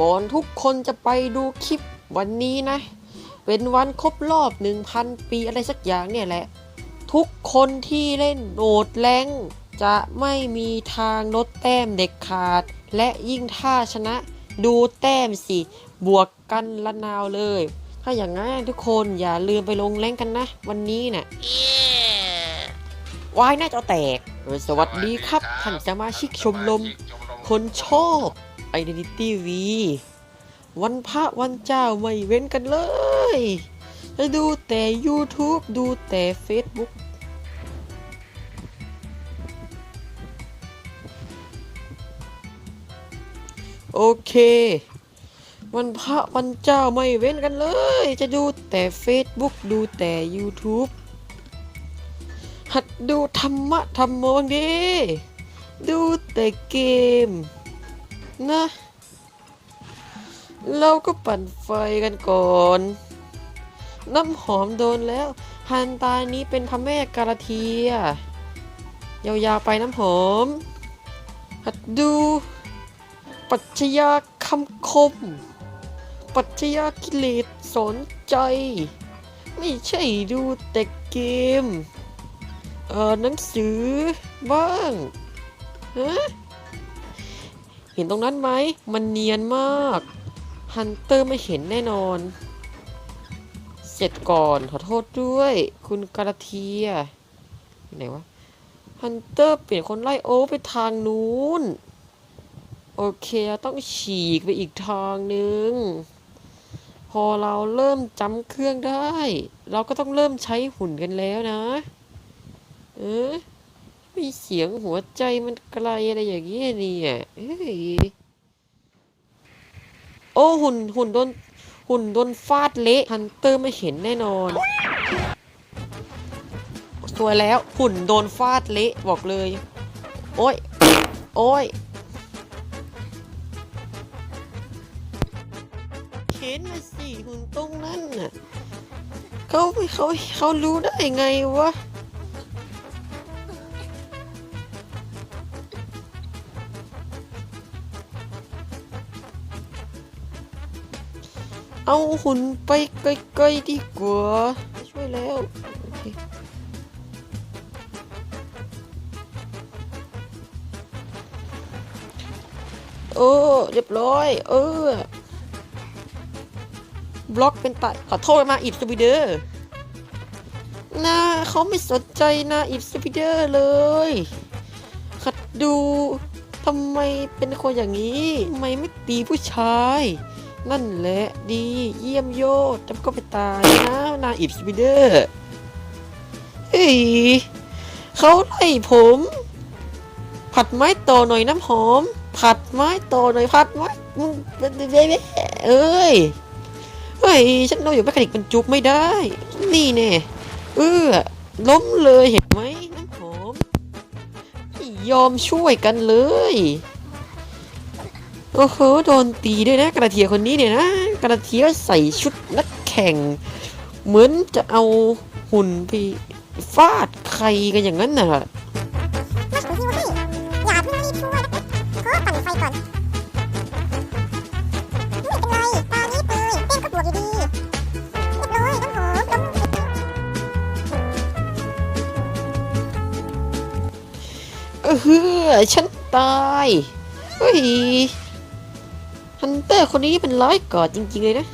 ก่อนทุกคนจะไปดูคลิปวันนี้นะ เป็นวันครบรอบ 1,000 ปีอะไรสักอย่างเนี่ยแหละ ทุกคนที่เล่นโหนดแรงจะไม่มีทางลดแต้มเด็กขาด และยิ่งถ้าชนะดูแต้มสิ บวกกันละนาวเลย ถ้าอย่างนั้นทุกคนอย่าลืมไปลงแรงกันนะ วันนี้น่ะวายน่าจะแตกเออสวัสดีครับท่านสมาชิกชมรมคนชอบ Identity V วันพระวันเจ้าไม่เว้นกันเลยจะดูแต่ YouTube ดูแต่ Facebook โอเค วันพระวันเจ้าไม่เว้นกันเลย จะดูแต่ Facebook ดูแต่ YouTube หัดดูธรรมะธรรมโมงดีดูแต่เกม นะ เราก็ปั่นไฟกันก่อน น้ำหอมโดนแล้ว ฮันตานี้เป็นพระแม่กาลาเทีย ยาวๆไปน้ำหอม หัดดู ปัจจยาคำคม ปัจจยากิเลสสนใจ ไม่ใช่ดูแต่เกม เอ่อหนังสือบ้างฮะ ห็นตรงนั้นไหม มันเนียนมาก ฮันเตอร์ไม่เห็นแน่นอน เสร็จก่อนขอโทษด้วย คุณกาลาเทียไหนวะ ฮันเตอร์เปลี่ยนคนไล่โอ้ไปทางนู้น โอเคต้องฉีกไปอีกทางหนึ่งพอเราเริ่มจำเครื่องได้ เราก็ต้องเริ่มใช้หุ่นกันแล้วนะ เออ มีเสียงหัวใจมันไกลอะไรอย่างเงี้ยนี่ยเอ้ยโอ้หุ่นหุ่นโดนหุ่นโดนฟาดเละฮันเตอร์ไม่เห็นแน่นอนสวยแล้วหุ่นโดนฟาดเละบอกเลย โอ้ย โอ้ยเห็นมาสิหุ่นตรงนั้นน่ะเขาเขาเขารู้ได้ไงวะ เอาหุ่นไปไกล้ๆดีกว่าช่วยแล้วโอเคเออเรียบร้อย เออบล็อกเป็นตายขอโทษมาอิบสปีเดอร์นะเขาไม่สนใจนะอิบสปีเดอร์เลยขัดดูทำไมเป็นคนอย่างนี้ทำไมไม่ตีผู้ชาย นั่นแหละดีเยี่ยมโยดจำก็ไปตายนะนาอิบสปิเดอร์เฮ้ยเขาไล่ผม ผัดไม้โตหน่อยน้ำหอม ผัดไม้โตหน่อยผัดไม้มึงเบ๊ะเอ้ยเฮ้ยฉันเราอยู่แมคคานิกมันจุกไม่ได้ นี่แน่เออล้มเลยเห็นไหมน้ำหอมยอมช่วยกันเลย โอ้โหโดนตีด้วยนะกระเทียคนนี้เนี่ยนะกระเทียใส่ชุดนักแข่ง เหมือนจะเอาหุ่นไปฟาดใครกันอย่างนั้นน่ะมาถึงที่ว่าอย่าเพิ่งรีบช่วยขอปั่นไฟก่อนไม่เป็นไรตานี้เปยเต้นก็บวกอยู่ดีเรียบร้อยน้ำหอมล้มเออฉันตาย เฮ้ย ฮันเตอร์คนนี้เป็นร้ายกาจจริงๆเลยนะ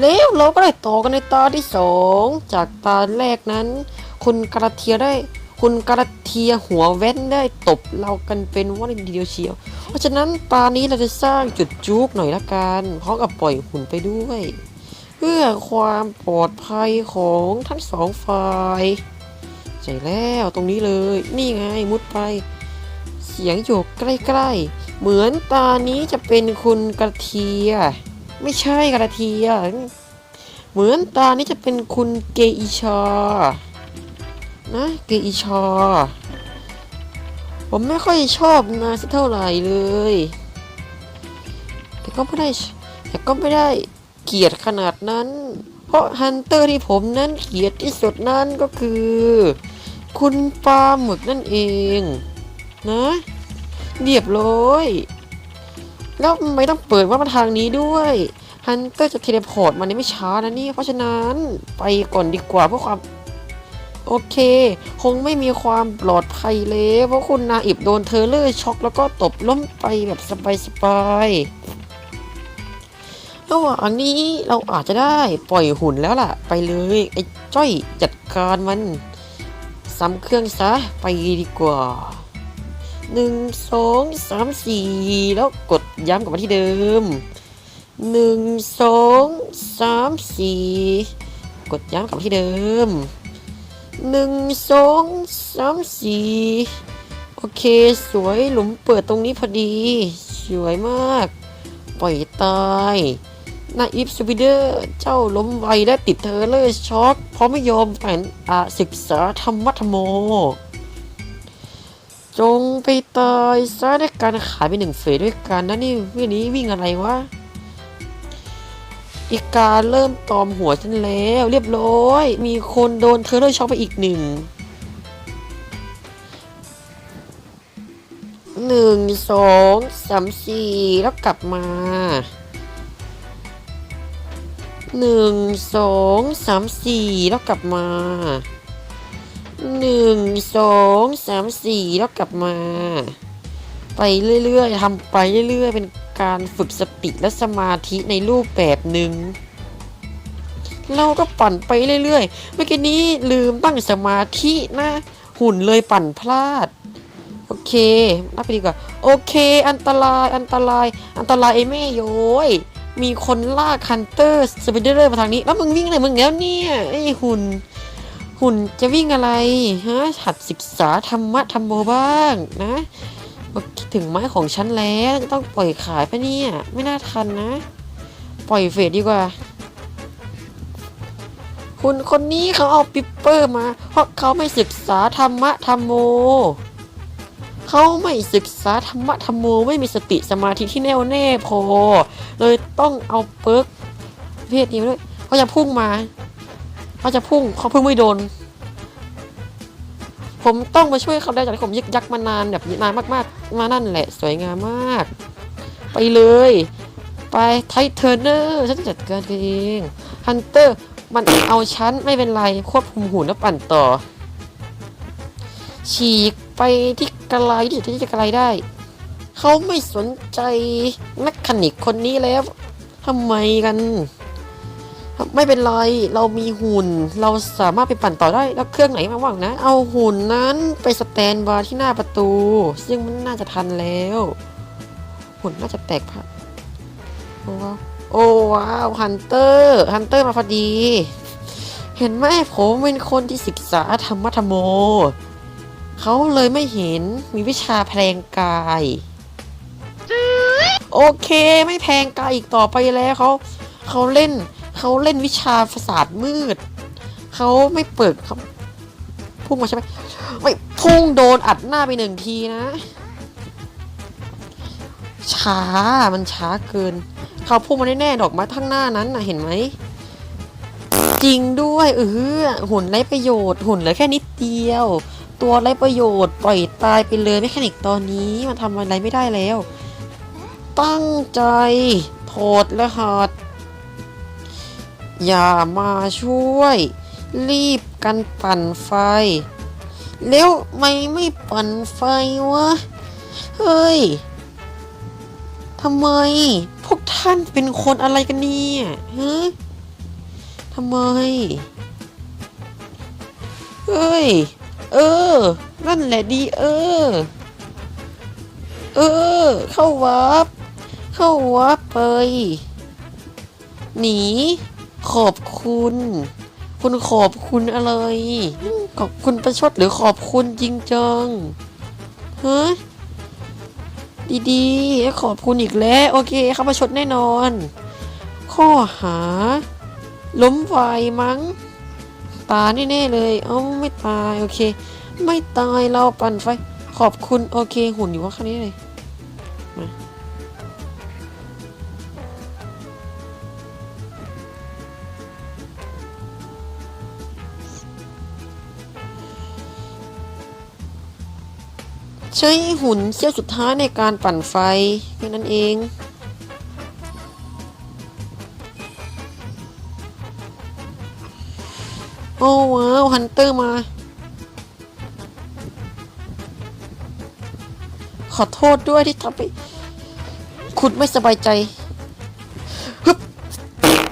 แล้วเราก็ได้ต่อกันในตาที่สองจากตาแรกนั้น คุณกระเทียได้ คุณกระเทียหัวแว่นได้ตบเรากันเป็นว่าเดียวเชียว เพราะฉะนั้นตานี้เราจะสร้างจุดจุกหน่อยละกันพร้อมกับปล่อยหุ่นไปด้วย เพื่อความปลอดภัยของทั้งสองฝ่ายใช่แล้วตรงนี้เลย นี่ไงมุดไป เสียงอยู่ใกล้ๆ เหมือนตานี้จะเป็นคุณกระเทีย ไม่ใช่กระเทีย เหมือนตานี้จะเป็นคุณเกอิชานะเกอิชาผมไม่ค่อยชอบนายสักเท่าไหร่เลย แต่ก็ไม่ได้แต่ก็ไม่ได้เกลียดขนาดนั้น เพราะฮันเตอร์ที่ผมนั้นเกลียดที่สุดนั้นก็คือ คุณปลาหมึกนั่นเอง นะ เรียบร้อย แล้วไม่ต้องเปิดว่ามาทางนี้ด้วยฮันเตอร์จะเทเลพอร์ตมาในไม่ช้านะนี่ เพราะฉะนั้นไปก่อนดีกว่าเพื่อความ โอเค คงไม่มีความปลอดภัยเลย เพราะคุณนาอิบโดนเทอร์เลอร์ช็อกแล้วก็ตบล้มไปแบบสบายๆระหว่างนี้เราอาจจะได้ปล่อยหุ่นแล้วล่ะ ไปเลยไอ้จ้อยจัดการมันซ้ำเครื่องซะไปดีกว่า หนึ่งสองสามสี่แล้วกดย้ำกลับมาที่เดิมหนึ่งสองสามสี่กดย้ำกลับมาที่เดิมหนึ่งสองสามสี่โอเคสวยหลุมเปิดตรงนี้พอดี สวยมาก ปล่อยตายนาอิฟสวิเดอร์เจ้าล้มไวและติดเทอร์เลอร์ช็อกเพราะไม่ยอมฝันอาศึกษาธรรมะธโม จงไปตายซะด้วยการขายไปหนึ่งเฟสด้วยกันนะนี่วิ่งนี้วิ่งอะไรวะอีกาเริ่มตอมหัวฉันแล้ว เรียบร้อย มีคนโดนเทอร์เลอร์ช็อกไปอีกหนึ่งหนึ่งสองสามสี่แล้วกลับมาหนึ่งสองสามสี่แล้วกลับมา หนึ่งสองสามสี่แล้วกลับมา ไปเรื่อยๆทำไปเรื่อยๆ เป็นการฝึกสติและสมาธิในรูปแบบหนึ่งเราก็ปั่นไปเรื่อยๆ เมื่อกี้นี้ลืมตั้งสมาธินะ หุ่นเลยปั่นพลาด โอเครับไปดีกว่า โอเค อันตราย อันตราย อันตรายไอ้แม่โย้ยมีคนล่าคันเตอร์สไปเดอร์มาทางนี้ แล้วมึงวิ่งอะไรมึงแล้วเนี่ย ไอ้หุ่น หุ่นจะวิ่งอะไรฮะหัดศึกษาธรรมะธรรมโมบ้างนะถึงไม้ของฉันแล้วต้องปล่อยขายปะเนี่ย ไม่น่าทันนะ ปล่อยเฟดดีกว่า คุณคนนี้เขาเอาปิปเปอร์มา เพราะเขาไม่ศึกษาธรรมะธรรมโม เขาไม่ศึกษาธรรมะธรรมโม ไม่มีสติสมาธิที่แน่วแน่พอ เลยต้องเอาเปิร์กเพศนี้ด้วยเขาจะพุ่งมา เขาจะพุ่งเขาพุ่งไม่โดน ผมต้องมาช่วยเขาได้จากที่ผมยึกยักมานานแบบนานมากๆ มานั่นแหละ สวยงามมาก ไปเลย ไปไทเทเนอร์ฉันจัดการเองฮันเตอร์มันเอาฉันไม่เป็นไรควบคุมหุ่นแล้วปั่นต่อ ฉีกไปที่กระไลที่ที่จะกระไลได้ เขาไม่สนใจแมคคานิกคนนี้แล้วทำไมกัน ไม่เป็นไร เรามีหุ่น เราสามารถไปปั่นต่อได้ แล้วเครื่องไหนมาว่างนะ เอาหุ่นนั้นไปสแตนบาร์ที่หน้าประตู ซึ่งมันน่าจะทันแล้ว หุ่นน่าจะแตกพักโอ้ว้าวโอ้ว้าวฮันเตอร์ ฮันเตอร์มาพอดี เห็นไหมผมเป็นคนที่ศึกษาธรรมะธรรมโม เขาเลยไม่เห็น มีวิชาแพลงกาย โอเค ไม่แพลงกายอีกต่อไปแล้วเขา เขาเล่น เขาเล่นวิชาศาสตร์มืด เขาไม่เปิดเขาพุ่งมาใช่ไหมไม่พุ่งโดนอัดหน้าไปหนึ่งทีนะ ช้ามันช้าเกิน เขาพุ่งมาแน่ๆดอกไม้ทั้งหน้านั้นนะเห็นไหม จริงด้วยเออหุ่นไร้ประโยชน์หุ่นเหลือแค่นิดเดียว ตัวไร้ประโยชน์ปล่อยตายไปเลยไม่แค่นิกตอนนี้มันทำอะไรไม่ได้แล้ว ตั้งใจโถดรหัส อย่ามาช่วย รีบกันปั่นไฟ แล้วไม่ไม่ปั่นไฟวะ เฮ้ยทำไม พวกท่านเป็นคนอะไรกันเนี่ยฮะทำไมเฮ้ย เออ นั่นแหละดีเออ เออ เข้าวับ เข้าวับไป หนี ขอบคุณ คุณขอบคุณอะไร ขอบคุณประชดหรือขอบคุณจริงจังฮะดีๆ ขอบคุณอีกแล้ว โอเคเขาประชดแน่นอน ข้อหา ล้มไฟมั้ง ตาแน่ๆเลย เอ้าไม่ตาย โอเค ไม่ตายเราปั่นไฟ ขอบคุณ โอเค หุ่นอยู่ว่าแค่นี้เลยมา ใช้หุ่นเชี่ยวสุดท้ายในการปั่นไฟแค่นั้นเองโอ้ว้าวฮันเตอร์มา ขอโทษด้วยที่ทำไปขุดไม่สบายใจฮึบ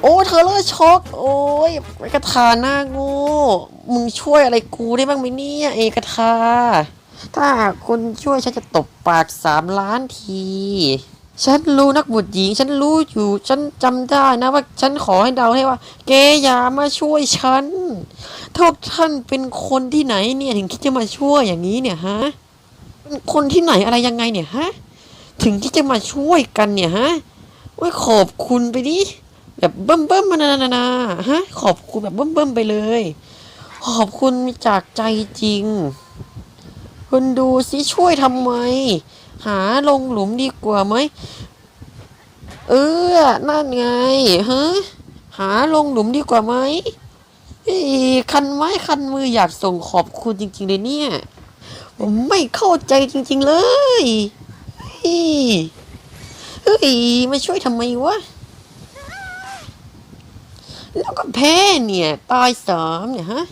โอ้เธอเลอช็อก โอ้ยไกระทาหน้าโง่ มึงช่วยอะไรกูได้บ้างไหมเนี่ยไอกระทา ถ้าคุณช่วยฉันจะตบปากสามล้านที ฉันรู้นักบุตรหญิง ฉันรู้อยู่ ฉันจำได้นะว่าฉันขอให้เดาให้ว่า แกอย่ามาช่วยฉันพวกท่านเป็นคนที่ไหนเนี่ยถึงคิดจะมาช่วยอย่างนี้เนี่ยฮะ เป็นคนที่ไหนอะไรยังไงเนี่ยฮะ ถึงที่จะมาช่วยกันเนี่ยฮะโอ้ยขอบคุณไปดิ แบบเบิ่มเบิ่มมานานานาฮะ ขอบคุณแบบเบิ่มเบิ่มไปเลย ขอบคุณจากใจจริง คุณดูสิช่วยทำไม หาลงหลุมดีกว่าไหม เออ นั่นไงฮะหาลงหลุมดีกว่าไหมเอ้คันไม้คันมืออยากส่งขอบคุณจริง ๆ เลยเนี่ย ผมไม่เข้าใจจริง ๆ เลยเฮ้ยเฮ้ยมาช่วยทำไมวะ แล้วก็แพ้เนี่ย ตายสามเนี่ยฮะ